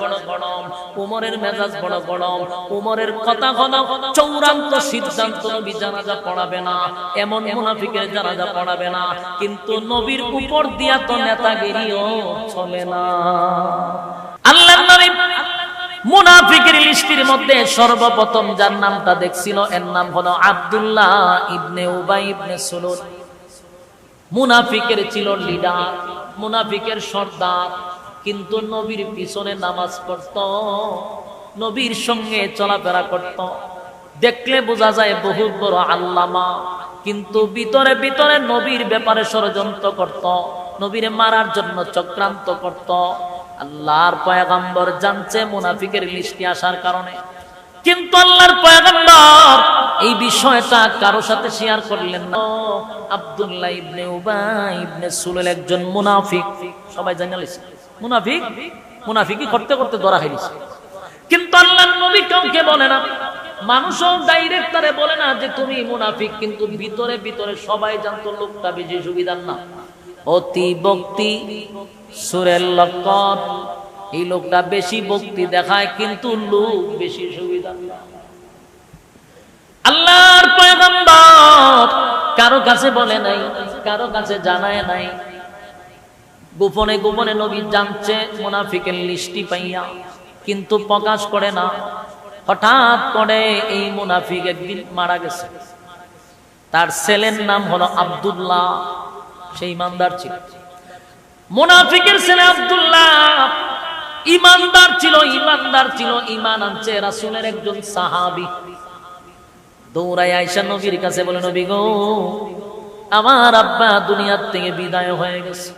বড় গরম, উমরের মেজাজ বড় গরম, উমরের কথা সিদ্ধান্ত নবী জানাজা পড়াবে না, এমন মুনাফিকের জানাজা পড়াবে না, কিন্তু নবীর উপর দিয়া তো নেতাগিরিও চলে না। আল্লাহ নবী মুনাফিকের লিস্টির মধ্যে সর্বপ্রথম যার নামটা দেখছিল, এর নাম হলো আব্দুল্লাহ ইবনে উবাই ইবনে সুলুল মুনাফিকের ছিল লিডার, মুনাফিকের সর্দার কিন্তু নবীর পিছনে নামাজ পড়ত, নবীর সঙ্গে চলাফেরা করত। দেখলে বোঝা যায় বহুত বড় আল্লামা। কিন্তু ভিতরে ভিতরে নবীর ব্যাপারে ষড়যন্ত্র করত, নবীর মারার জন্য চক্রান্ত করত। আল্লাহর পয়গাম্বর জানছে মুনাফিকের লিস্টে আসার কারণে। কিন্তু আল্লাহর পয়গম্বর এই বিষয়টা কারও সাথে শেয়ার করলেন না। আব্দুল্লাহ ইবনে উবাই ইবনে সুলেল একজন মুনাফিক। সবাই জানালিস মুনাফিক? মুনাফিকি করতে করতে ধরা হয়েছে কিন্তু আল্লাহর নবী কাউকে বলে না। মানুষও ডাইরেক্ট তারে বলে না যে তুমি মুনাফিক, কিন্তু ভিতরে ভিতরে সবাই জানতো লোকটা বেশি সুবিধার না। অতি ভক্তি, সুরের লক্ষণ। এই লোকটা বেশি ভক্তি দেখায়, কিন্তু লোক বেশি সুবিধা আল্লাহর পয়গম্বর কারও কাছে বলে নাই, কারও কাছে জানায় নাই। গোপনে গোপনে নবী জানছে, মুনাফিকের লিস্টি পাইয়া। কিন্তু প্রকাশ করে না। হঠাৎ করে এই মুনাফিক একদিন মারা গেছে। তার ছেলের নাম হলো আব্দুল্লাহ, সেই ইমানদার ছিল। মুনাফিকের ছেলে আব্দুল্লাহ ইমানদার ছিল ইমানদার ছিল, ইমান আনছে রাসুলের একজন সাহাবি। দৌড়াই আয়সা নবীর কাছে বলে, নবী গো, আমার আব্বা দুনিয়ার থেকে বিদায় হয়ে গেছে।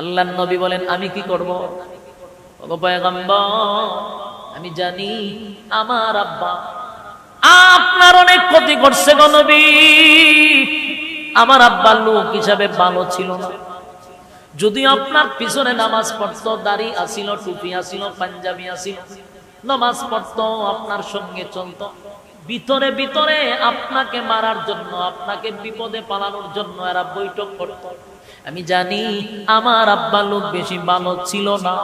আল্লাহ নবী বলেন, আমি কি করব? আমি জানি আমার আব্বা আপনার অনেক ক্ষতি করছে গো আমার আব্বা লোক হিসাবে ভালো ছিল না। যদি আপনার পিছনে নামাজ পড়তো, দাড়ি আসিল, টুপি আসিল, পাঞ্জাবি আসিল, নামাজ পড়তো, আপনার সঙ্গে চলতো। ভিতরে ভিতরে আপনাকে মারার জন্য, আপনাকে বিপদে পালানোর জন্য এরা বৈঠক করত। আমি জানি আমার আব্বা লোক বেশি ভালো ছিল না,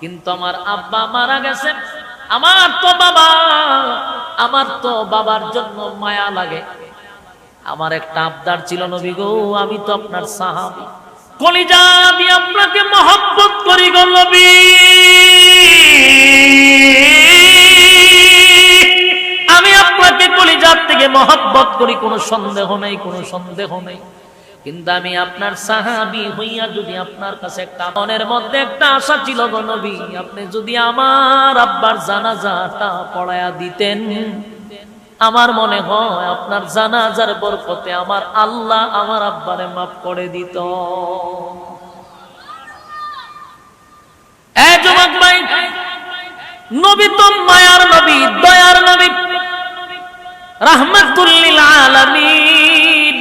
কিন্তু আমার আব্বা মারা গেছে। আমার তো বাবা, আমার তো বাবার জন্য মায়া লাগে। আমার একটা আবদার ছিল, নবী গো, আমি তো আপনার সাহাবি। কলিজা আমি আপনাকে মহব্বত করি গো নবী। কলিজার থেকে মহব্বত করি, কোনো সন্দেহ নেই, কোনো সন্দেহ নেই। কিন্তু আমি আপনার সাহাবি হইয়া যদি আপনার কাছে একটা মনের মধ্যে একটা আশা ছিল গো নবী, আপনি যদি আমার আব্বার জানাজাটা পড়ায়া দিতেন, আমার মনে হয় আপনার জানাজার বরকতে আমার আল্লাহ আমার আব্বারে মাফ করে দিত। নবী তো মায়ার নবী, দয়ার রাহমাতুল্লিল আলামিন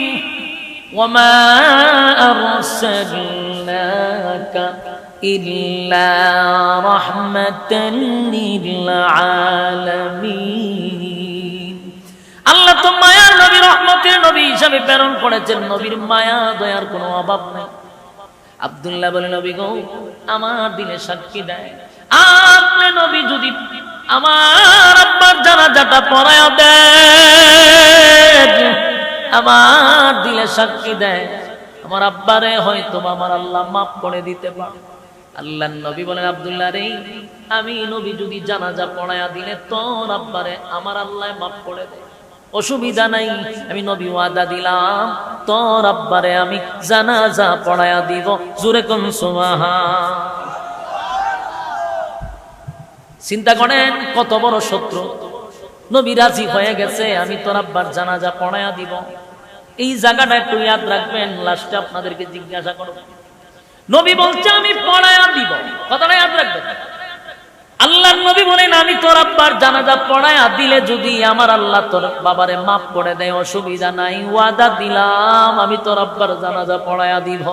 আল্লাহ তো মায়ার নবী, রহমতের নবী হিসাবে প্রেরণ করেছেন। নবীর মায়া, দয়ার কোনো অভাব নেই। আব্দুল্লাহ বলে, নবী গো, আমার দিলে সাক্ষী দেয়। আপনি নবী যদি আমার আব্বার জানাজাটা পড়ায় দেন আমার দিলে সাক্ষী দেয়। আমার আব্বারে হয়তো আমার আল্লাহ মাফ করে দিতে পারে। আল্লাহ নবী বলেন, আব্দুল্লাহ রে, আমি নবী যদি জানাজা পড়ায়া দিলে তোর আব্বারে আমার আল্লাহ মাফ করে দেয় অসুবিধা নাই, আমি নবী ওয়াদা দিলাম, তোর আব্বারে আমি জানাজা পড়ায়া দিব। জুরে কোন চিন্তা করেন, কত বড় শত্রু। নবী রাজি হয়ে গেছে, আমি তোর আব্বার জানাজা পড়ায়া দিব। এই জায়গাটা একটু ইয়াদ রাখবেন লাস্টে আপনাদেরকে জিজ্ঞাসা করব। নবী বলছে, আমি পড়ায়া দিব। কথাটা ইয়াদ রাখবেন? আল্লাহ নবী বলেন, আমি তোর আব্বার জানাজা পড়ায়া দিলে যদি আমার আল্লাহ তোর বাবারে মাফ করে দেয়, অসুবিধা নাই, ওয়াদা দিলাম, আমি তোর আব্বার জানাজা পড়ায়া দিব।